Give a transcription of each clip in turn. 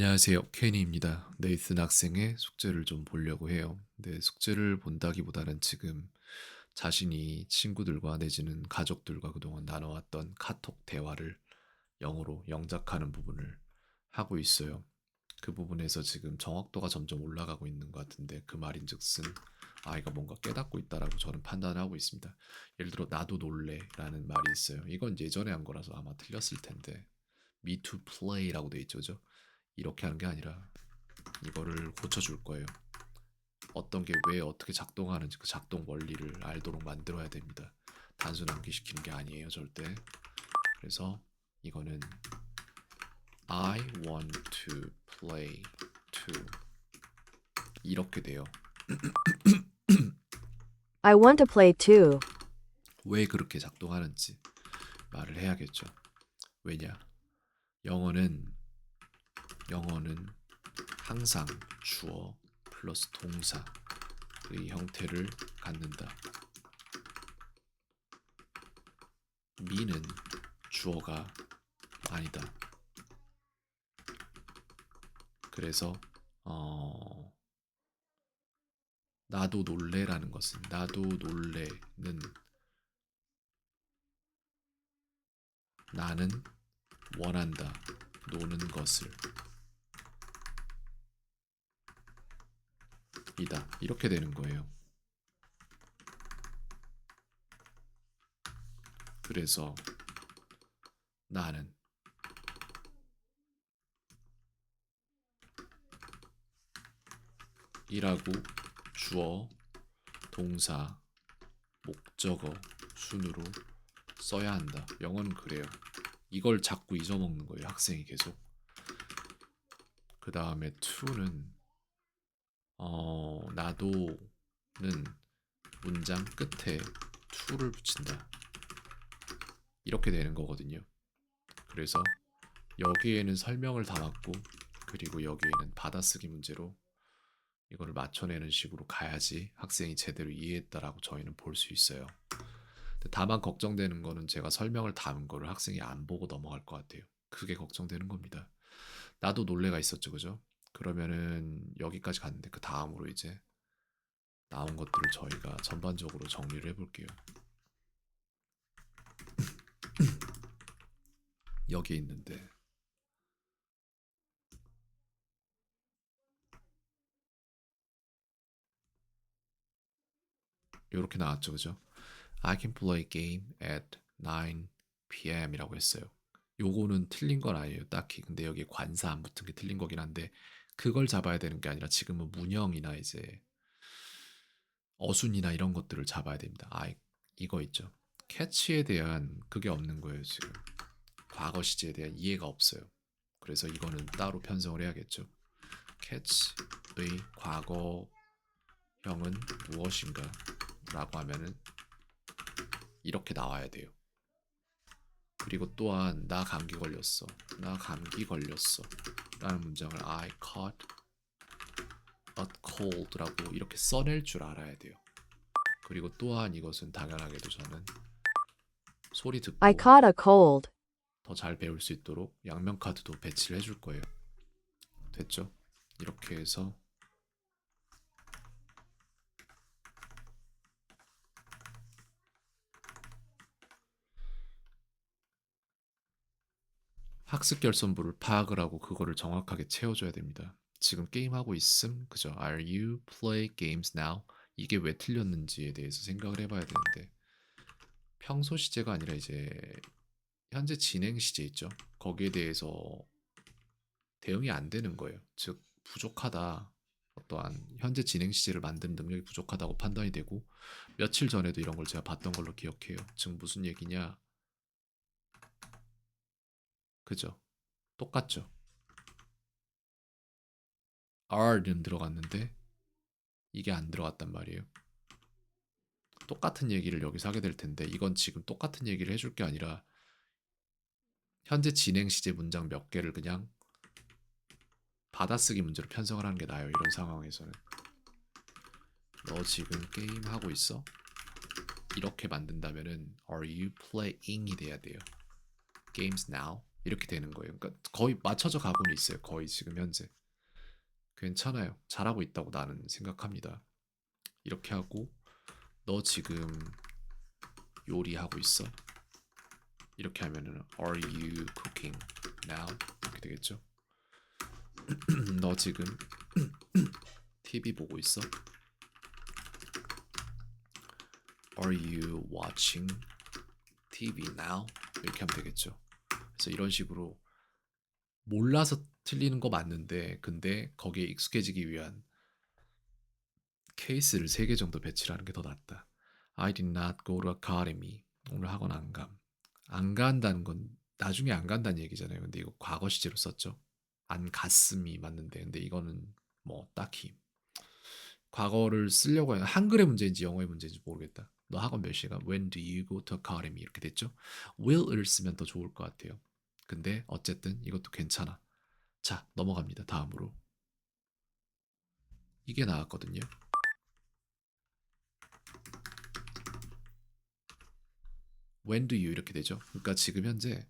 안녕하세요. 케니입니다. 네이슨 학생의 숙제를 좀 보려고 해요. 근데 숙제를 본다기보다는 지금 자신이 친구들과 내지는 가족들과 그동안 나눠왔던 카톡 대화를 영어로 영작하는 부분을 하고 있어요. 그 부분에서 지금 정확도가 점점 올라가고 있는 것 같은데 그 말인즉슨 아이가 뭔가 깨닫고 있다라고 저는 판단하고 있습니다. 예를 들어 나도 놀래라는 말이 있어요. 이건 예전에 한 거라서 아마 틀렸을 텐데 me to play라고 돼 있죠. 그죠? 이렇게 하는 게 아니라 이거를 고쳐줄 거예요. 어떤 게 왜 어떻게 작동하는지 그 작동 원리를 알도록 만들어야 됩니다. 단순 암기시키는 게 아니에요, 절대. 그래서 이거는 I want to play too 이렇게 돼요. I want to play too. 왜 그렇게 작동하는지 말을 해야겠죠. 왜냐? 영어는 영어는 항상 주어 플러스 동사의 형태를 갖는다. 미는 주어가 아니다. 그래서 어 나도 놀래라는 것은 나도 놀래는 나는 원한다. 노는 것을. 이다. 이렇게 되는 거예요. 그래서 나는 이라고 주어, 동사, 목적어 순으로 써야 한다. 영어는 그래요. 이걸 자꾸 잊어먹는 거예요. 학생이 계속. 그 다음에 to는 어 나도는 문장 끝에 to를 붙인다. 이렇게 되는 거거든요. 그래서 여기에는 설명을 담았고 그리고 여기에는 받아쓰기 문제로 이거를 맞춰내는 식으로 가야지 학생이 제대로 이해했다라고 저희는 볼 수 있어요. 다만 걱정되는 거는 제가 설명을 담은 거를 학생이 안 보고 넘어갈 것 같아요. 그게 걱정되는 겁니다. 나도 놀래가 있었죠, 그죠? 그러면은 여기까지 갔는데 그 다음으로 이제 나온 것들을 저희가 전반적으로 정리를 해볼게요. 여기 있는데 이렇게 나왔죠, 그죠? I can play game at 9 p.m.이라고 했어요. 요거는 틀린 건 아니에요, 딱히. 근데 여기 관사 안 붙은 게 틀린 거긴 한데 그걸 잡아야 되는 게 아니라 지금은 문형이나 이제 어순이나 이런 것들을 잡아야 됩니다. 아, 이거 있죠. 캐치에 대한 그게 없는 거예요, 지금. 과거 시제에 대한 이해가 없어요. 그래서 이거는 따로 편성을 해야겠죠. catch의 과거형은 무엇인가? 라고 하면은 이렇게 나와야 돼요. 그리고 또한 나 감기 걸렸어. 나 감기 걸렸어. 라는 문장을 I caught a cold라고 이렇게 써낼 줄 알아야 돼요. 그리고 또한 이것은 당연하게도 저는 소리 듣고 I caught a cold. 더 잘 배울 수 있도록 양면 카드도 배치를 해줄 거예요. 됐죠? 이렇게 해서 학습 결선부를 파악을 하고 그거를 정확하게 채워줘야 됩니다. 지금 게임하고 있음, 그죠? Are you play games now? 이게 왜 틀렸는지에 대해서 생각을 해봐야 되는데 평소 시제가 아니라 이제 현재 진행 시제 있죠? 거기에 대해서 대응이 안 되는 거예요. 즉 부족하다. 어떠한 현재 진행 시제를 만드는 능력이 부족하다고 판단이 되고 며칠 전에도 이런 걸 제가 봤던 걸로 기억해요. 즉 무슨 얘기냐? 그죠? 똑같죠? R는 들어갔는데 이게 안 들어갔단 말이에요. 똑같은 얘기를 여기서 하게 될 텐데 이건 지금 똑같은 얘기를 해줄 게 아니라 현재 진행 시제 문장 몇 개를 그냥 받아쓰기 문제로 편성을 하는 게 나아요. 이런 상황에서는 너 지금 게임 하고 있어? 이렇게 만든다면은 Are you playing이 돼야 돼요. Games now 이렇게 되는 거예요. 그러니까 거의 맞춰져 가고는 있어요. 거의 지금 현재 괜찮아요. 잘하고 있다고 나는 생각합니다. 이렇게 하고 너 지금 요리하고 있어. 이렇게 하면은 Are you cooking now? 이렇게 되겠죠. 너 지금 TV 보고 있어? Are you watching TV now? 이렇게 하면 되겠죠. 그래서 이런 식으로 몰라서 틀리는 거 맞는데 근데 거기에 익숙해지기 위한 케이스를 세개 정도 배치를 하는 게 더 낫다. I did not go to academy. 오늘 학원 안 감. 안 간다는 건 나중에 안 간다는 얘기잖아요. 근데 이거 과거 시제로 썼죠. 안 갔음이 맞는데 근데 이거는 뭐 딱히 과거를 쓰려고 하는 한글의 문제인지 영어의 문제인지 모르겠다. 너 학원 몇 시간? When do you go to academy? 이렇게 됐죠. will을 쓰면 더 좋을 것 같아요. 근데 어쨌든 이것도 괜찮아. 자 넘어갑니다. 다음으로 이게 나왔거든요. When do you 이렇게 되죠. 그러니까 지금 현재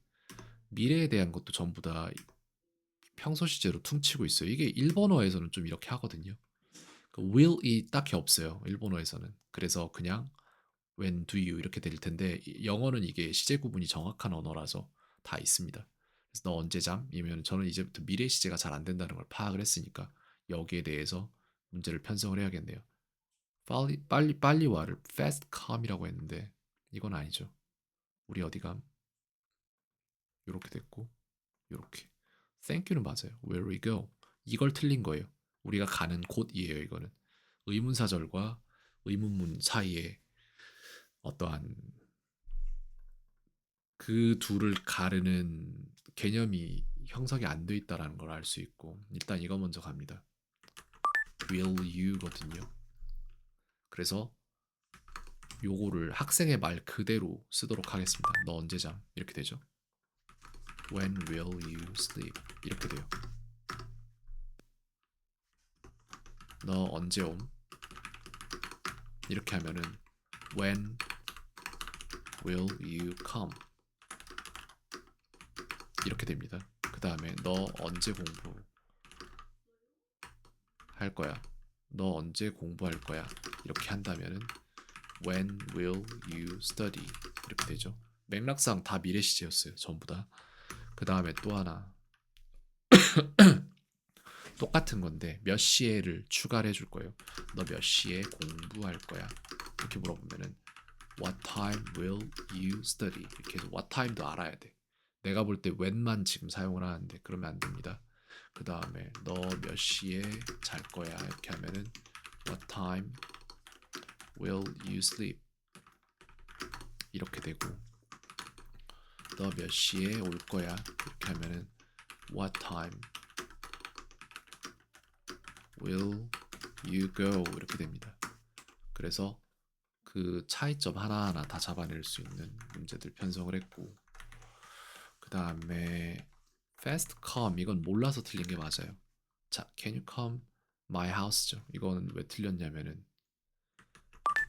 미래에 대한 것도 전부 다 평소 시제로 퉁치고 있어요. 이게 일본어에서는 좀 이렇게 하거든요. 그 will이 딱히 없어요. 일본어에서는. 그래서 그냥 when do you 이렇게 될 텐데 이- 영어는 이게 시제 구분이 정확한 언어라서 다 있습니다. 그래서 너 언제 잠? 이면 저는 이제부터 미래 시제가 잘 안 된다는 걸 파악을 했으니까 여기에 대해서 문제를 편성을 해야겠네요. 빨리 빨리 빨리 와를 fast come이라고 했는데 이건 아니죠. 우리 어디 감? 요렇게 됐고 요렇게 thank you는 맞아요. where we go 이걸 틀린 거예요. 우리가 가는 곳이에요. 이거는 의문사절과 의문문 사이에 어떠한 그 둘을 가르는 개념이 형성이 안 돼 있다라는 걸 알 수 있고 일단 이거 먼저 갑니다. will you거든요. 그래서 요거를 학생의 말 그대로 쓰도록 하겠습니다. 너 언제 잠? 이렇게 되죠. When will you sleep? 이렇게 돼요. 너 언제 옴? 이렇게 하면은 When will you come? 이렇게 됩니다. 그 다음에 너 언제 공부 할 거야? 너 언제 공부할 거야? 이렇게 한다면은 When will you study? 이렇게 되죠. 맥락상 다 미래 시제였어요. 전부 다. 그 다음에 또 하나 똑같은 건데 몇 시에를 추가를 해줄 거예요. 너 몇 시에 공부할 거야? 이렇게 물어보면은 What time will you study? 이렇게 해서 what time도 알아야 돼. 내가 볼 때 when만 지금 사용을 하는데 그러면 안 됩니다. 그 다음에 너 몇 시에 잘 거야? 이렇게 하면은 What time will you sleep? 이렇게 되고 너 몇 시에 올 거야? 이렇게 하면은 What time will you go? 이렇게 됩니다. 그래서 그 차이점 하나하나 다 잡아낼 수 있는 문제들 편성을 했고 그 다음에 fast come 이건 몰라서 틀린 게 맞아요. 자, can you come my house죠. 이거는 왜 틀렸냐면은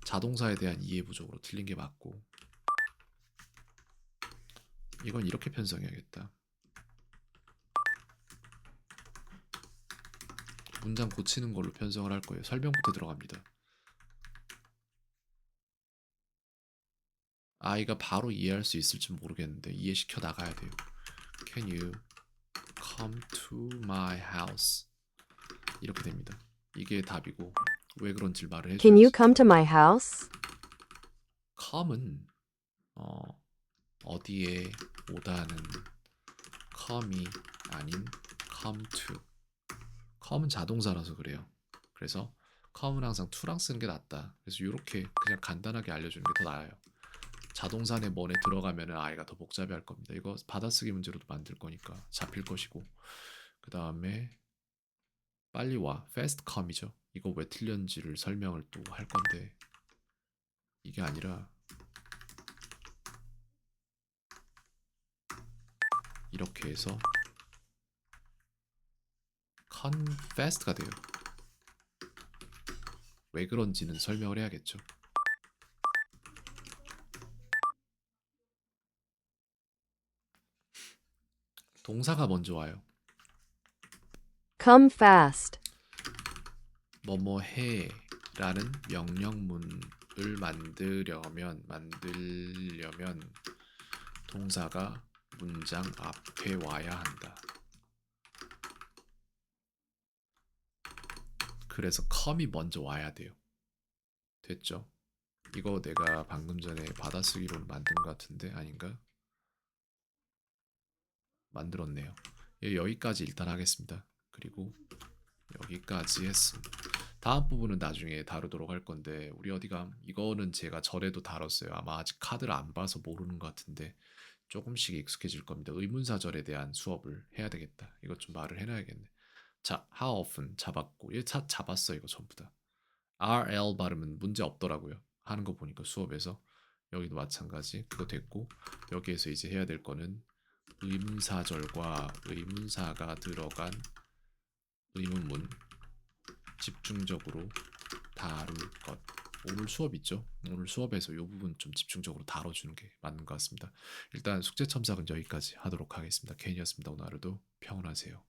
자동사에 대한 이해 부족으로 틀린 게 맞고 이건 이렇게 편성해야겠다. 문장 고치는 걸로 편성을 할 거예요. 설명부터 들어갑니다. 아이가 바로 이해할 수 있을지 모르겠는데 이해시켜 나가야 돼요. Can you come to my house? 이렇게 됩니다. 이게 답이고 왜 그런지 말을 Can you come to my house? come은 어, 어디에 오다는 come이 아닌 come to. come은 자동사라서 그래요. 그래서 come은 항상 to랑 쓰는 게 낫다. 그래서 이렇게 그냥 간단하게 알려주는 게 더 나아요. 자동사내 뭐에 들어가면은 아이가 더 복잡해할 겁니다. 이거 받아쓰기 문제로도 만들 거니까 잡힐 것이고 그 다음에 빨리 와 fast come이죠. 이거 왜 틀렸는지를 설명을 또 할 건데 이게 아니라 이렇게 해서 confessed가 돼요. 왜 그런지는 설명을 해야겠죠. 동사가 먼저 와요. Come fast. 뭐뭐 해라는 명령문을 만들려면 만들려면 동사가 문장 앞에 와야 한다. 그래서 come이 먼저 와야 돼요. 됐죠? 이거 내가 방금 전에 받아쓰기로 만든 것 같은데 아닌가? 만들었네요. 예, 여기까지 일단 하겠습니다. 그리고 여기까지 했음. 다음 부분은 나중에 다루도록 할 건데 우리 어디가 이거는 제가 전에도 다뤘어요. 아마 아직 카드를 안 봐서 모르는 것 같은데 조금씩 익숙해질 겁니다. 의문사절에 대한 수업을 해야 되겠다. 이것 좀 말을 해놔야겠네. 자, how often 잡았고 얘 차 잡았어 이거 전부 다. RL 발음은 문제 없더라고요. 하는 거 보니까 수업에서 여기도 마찬가지 그거 됐고 여기에서 이제 해야 될 거는 의문사절과 의문사가 들어간 의문문 집중적으로 다룰 것. 오늘 수업 있죠? 오늘 수업에서 이 부분 좀 집중적으로 다뤄주는 게 맞는 것 같습니다. 일단 숙제 첨삭은 여기까지 하도록 하겠습니다. 캔이었습니다. 오늘 하루도 평온하세요.